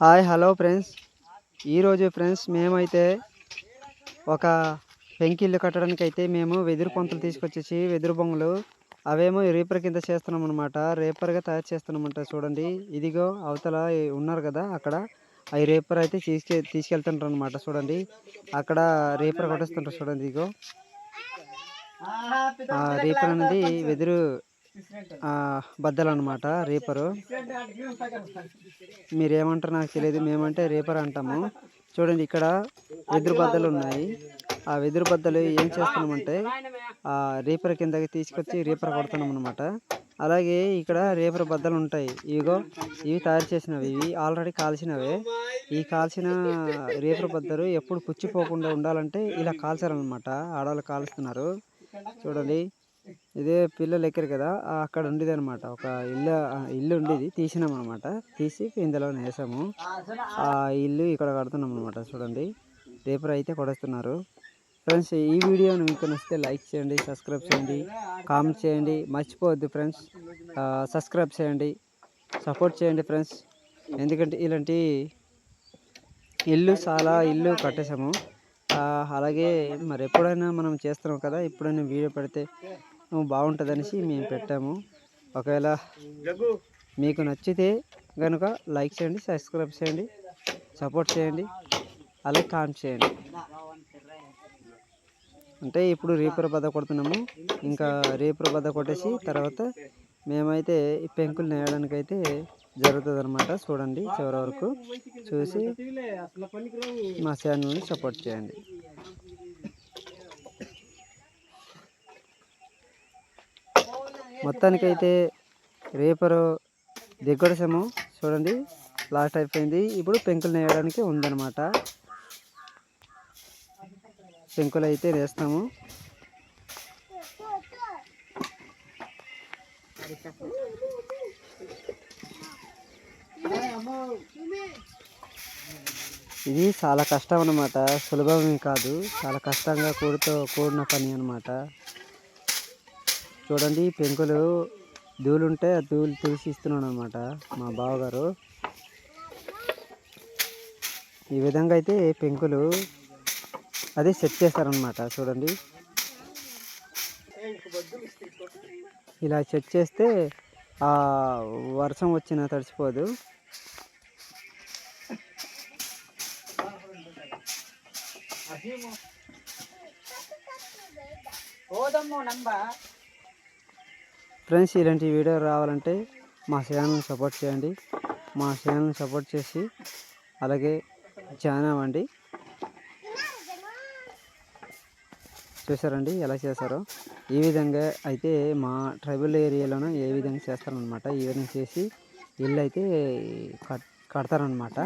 Hi hello friends. ఈరోజు friends మేమైతే ఒక పెంకిళ్ళు కట్టడానికి అయితే మేము వెదురు పొంతలు తీసుకొచ్చేసి వెదురు బొంగలు అవేమో రేపర్ కింద చేస్తున్నాం అనమాట రేపర్గా తయారు చేస్తున్నామంట చూడండి. ఇదిగో అవతల ఉన్నారు కదా అక్కడ. అవి రేపర్ అయితే తీసుకె తీసుకెళ్తుంటారు అనమాట చూడండి. అక్కడ రేపర్ కొట్టేస్తుంటారు చూడండి ఇదిగో. ఆ రేపర్ అనేది వెదురు ఆ, బద్దలు అనమాట రేపరు. మీరేమంటారు నాకు తెలియదు. మేమంటే రేపర్ అంటాము. చూడండి ఇక్కడ వెదురు బద్దలు ఉన్నాయి. ఆ వెదురు బద్దలు ఏం చేస్తున్నామంటే ఆ రేపర్ కిందకి తీసుకొచ్చి రేపర్ కొడుతున్నాం అనమాట అలాగే ఇక్కడ రేపర్ బద్దలు ఉంటాయి. ఇవిగో ఇవి తయారు చేసినవి. ఇవి ఆల్రెడీ కాల్చినవే. ఈ కాల్చిన రేపర్ బద్దలు ఎప్పుడు పుచ్చిపోకుండా ఉండాలంటే ఇలా కాల్చారనమాట ఆడవాళ్ళు కాలుస్తున్నారు. చూడండి ఇదే పిల్లలు ఎక్కరు కదా అక్కడ ఉండేది అనమాట ఒక ఇల్లు ఇల్లు ఉండేది తీసినాం అనమాట తీసి ఇందులో వేసాము. ఆ ఇల్లు ఇక్కడ కడుతున్నాం అనమాట చూడండి. రేపర్ అయితే కొడేస్తున్నారు. ఫ్రెండ్స్ ఈ వీడియో మీకు నచ్చితే లైక్ చేయండి సబ్స్క్రైబ్ చేయండి కామెంట్ చేయండి. మర్చిపోవద్దు ఫ్రెండ్స్. సబ్స్క్రైబ్ చేయండి సపోర్ట్ చేయండి ఫ్రెండ్స్. ఎందుకంటే ఇలాంటి ఇల్లు చాలా ఇల్లు కట్టేసాము అలాగే మరి ఎప్పుడైనా మనం చేస్తున్నాం కదా ఎప్పుడైనా వీడియో పెడితే బాగుంటుందనేసి మేము పెట్టాము. ఒకవేళ మీకు నచ్చితే కనుక లైక్ చేయండి సబ్స్క్రైబ్ చేయండి సపోర్ట్ చేయండి అలాగే కామెంట్ చేయండి. అంటే ఇప్పుడు రేపర్ బద్ద కొడుతున్నాము. ఇంకా రేపర్ బద్ద కొట్టేసి తర్వాత మేమైతే ఈ పెంకులు నేయడానికి అయితే జరుగుతుంది అనమాట చూడండి చివరి వరకు చూసి మా ఛానల్ని సపోర్ట్ చేయండి. మొత్తానికైతే రేపరు దిగ్గొడసాము. చూడండి లాస్ట్ అయిపోయింది. ఇప్పుడు పెంకులు నేయడానికి ఉందన్నమాట. పెంకులు అయితే వేస్తాము ఇది చాలా కష్టం అన్నమాట. సులభమే కాదు. చాలా కష్టంగా కూడితో కూడిన పని అనమాట చూడండి పెంకులు ధూళి ఉంటే ఆ ధూళి తుడిసి ఇస్తున్నాడు అనమాట మా బావగారు. ఈ విధంగా అయితే పెంకులు అది సెట్ చేస్తారనమాట చూడండి. ఇలా సెట్ చేస్తే ఆ వర్షం వచ్చినా తడిచిపోదు ఫ్రెండ్స్ ఇలాంటి వీడియో రావాలంటే మా ఛానల్ని సపోర్ట్ చేయండి. మా ఛానల్ని సపోర్ట్ చేసి అలాగే జాయిన్ అవ్వండి చూసారండి ఎలా చేశారో. ఈ విధంగా అయితే మా ట్రైబల్ ఏరియాలోనూ ఏ విధంగా చేస్తారనమాట ఈ విధంగా చేసి ఇల్లు అయితే కట్ కడతారనమాట